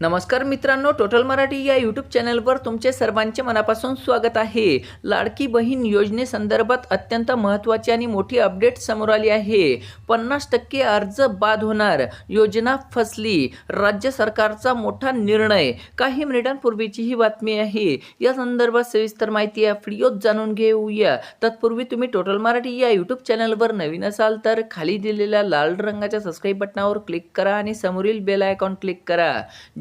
नमस्कार मित्रांनो टोटल मराठी या यूट्यूब चॅनलवर तुमचे सर्वांचे मनापासून स्वागत आहे. लाडकी बहीण योजनेसंदर्भात अत्यंत महत्त्वाची आणि मोठी अपडेट समोर आली आहे. पन्नास टक्के अर्ज बाद होणार. योजना फसली. राज्य सरकारचा मोठा निर्णय. काही मिनिटांपूर्वीची ही बातमी आहे. या संदर्भात सविस्तर माहिती या व्हिडिओत जाणून घेऊया. तत्पूर्वी तुम्ही टोटल मराठी या यूट्यूब चॅनलवर नवीन असाल तर खाली दिलेल्या लाल रंगाच्या सबस्क्राईब बटनावर क्लिक करा आणि समोरील बेल आयकॉन क्लिक करा.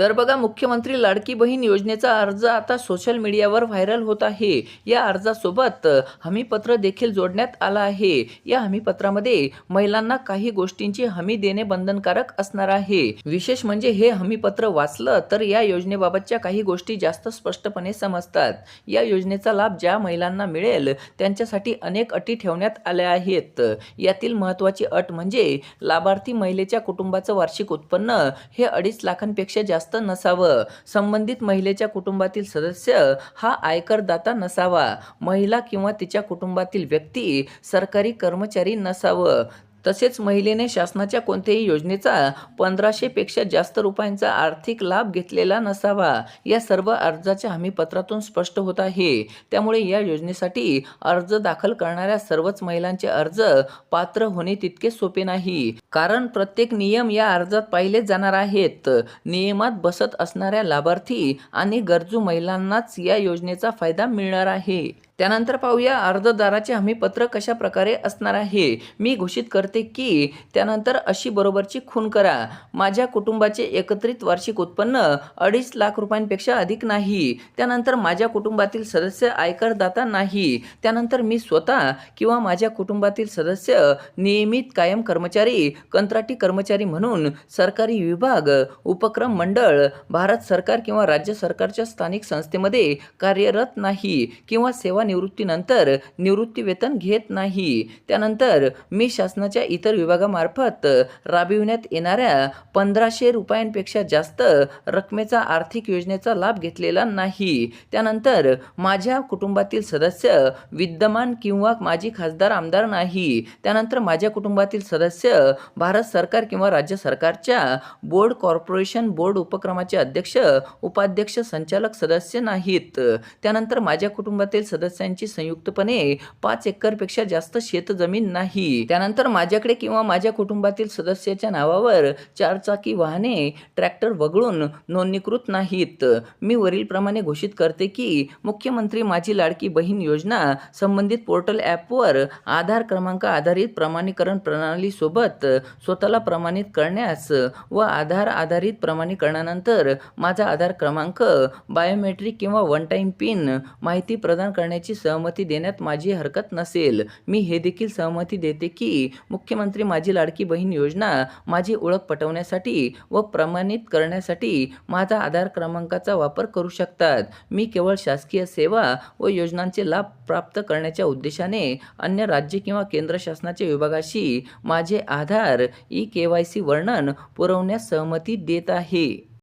तर बघा मुख्यमंत्री लाडकी बहीण योजनेचा अर्ज आता सोशल मीडियावर व्हायरल होत आहे. या अर्जासोबत हमीपत्र देखील जोडण्यात आलं आहे. या हमीपत्रामध्ये महिलांना काही गोष्टींची हमी देणे बंधनकारक असणार आहे. विशेष म्हणजे हे हमीपत्र वाचलं तर या योजनेबाबतच्या काही गोष्टी जास्त स्पष्टपणे समजतात. या योजनेचा लाभ ज्या महिलांना मिळेल त्यांच्यासाठी अनेक अटी ठेवण्यात आल्या आहेत. यातील महत्त्वाची अट म्हणजे लाभार्थी महिलेच्या कुटुंबाचं वार्षिक उत्पन्न हे अडीच लाखांपेक्षा जास्त नसावं. संबंधित महिलेच्या कुटुंबातील सदस्य हा आयकरदाता नसावा. महिला किंवा तिच्या कुटुंबातील व्यक्ती सरकारी कर्मचारी नसावं. तसेच महिलेने शासनाच्या कोणत्याही योजनेचा पंधराशेपेक्षा जास्त रुपयांचा आर्थिक लाभ घेतलेला नसावा. या सर्व अर्जाच्या हमीपत्रातून स्पष्ट होत आहे. त्यामुळे या योजनेसाठी अर्ज दाखल करणाऱ्या सर्वच महिलांचे अर्ज पात्र होणे तितके सोपे नाही. कारण प्रत्येक नियम या अर्जात पाहिले जाणार आहेत. नियमात बसत असणाऱ्या लाभार्थी आणि गरजू महिलांनाच या योजनेचा फायदा मिळणार आहे. त्यानंतर पाहूया अर्जदाराचे हमीपत्र कशा प्रकारे असणार आहे? मी घोषित करते की त्यानंतर अशी बरोबरची खून करा. माझ्या कुटुंबाचे एकत्रित वार्षिक उत्पन्न अडीच लाख रुपयांपेक्षा अधिक नाही. त्यानंतर माझ्या कुटुंबातील सदस्य आयकरदाता नाही. त्यानंतर मी स्वतः किंवा माझ्या कुटुंबातील सदस्य नियमित कायम कर्मचारी कंत्राटी कर्मचारी म्हणून सरकारी विभाग उपक्रम मंडळ भारत सरकार किंवा राज्य सरकारच्या स्थानिक संस्थेमध्ये कार्यरत नाही किंवा सेवा निवृत्तीनंतर निवृत्ती वेतन घेत नाही. त्यानंतर मी शासनाच्या इतर विभागामार्फत राबविण्यात येणाऱ्या पंधराशे रुपयांपेक्षा जास्त रकमेचा आर्थिक योजनेचा लाभ घेतलेला नाही. त्यानंतर माझ्या कुटुंबातील सदस्य विद्यमान किंवा माजी खासदार आमदार नाही. त्यानंतर माझ्या कुटुंबातील सदस्य भारत सरकार किंवा राज्य सरकारच्या बोर्ड कॉर्पोरेशन बोर्ड उपक्रमाचे अध्यक्ष उपाध्यक्ष संचालक सदस्य नाहीत. त्यानंतर माझ्या कुटुंबातील सदस्य सदस्यांची संयुक्तपणे पाच एकरपेक्षा जास्त शेतजमीन नाही. त्यानंतर माझ्याकडे किंवा माझ्या कुटुंबातील सदस्याच्या नावावर चारचाकी वाहने ट्रॅक्टर वगळून नोंदणीकृत नाहीत. मी वरीलप्रमाणे घोषित करते की मुख्यमंत्री माझी लाडकी बहीण योजना संबंधित पोर्टल ॲपवर आधार क्रमांक आधारित प्रमाणीकरण प्रणालीसोबत स्वतःला प्रमाणित करण्यास व आधार आधारित प्रमाणीकरणानंतर माझा आधार क्रमांक बायोमेट्रिक किंवा वन टाईम पिन माहिती प्रदान करण्याची सहमती देण्यात माझी हरकत नसेल. मी हे देखील सहमती देते की मुख्यमंत्री माझी लाडकी बहीण योजना माझी ओळख पटवण्यासाठी व प्रमाणित करण्यासाठी माझा आधार क्रमांकाचा वापर करू शकतात. मी केवळ शासकीय सेवा व योजनांचे लाभ प्राप्त करण्याच्या उद्देशाने अन्य राज्य किंवा केंद्र शासनाच्या विभागाशी माझे Aadhaar e K Y C वर्णन पुरवण्यास सहमती देत आहे.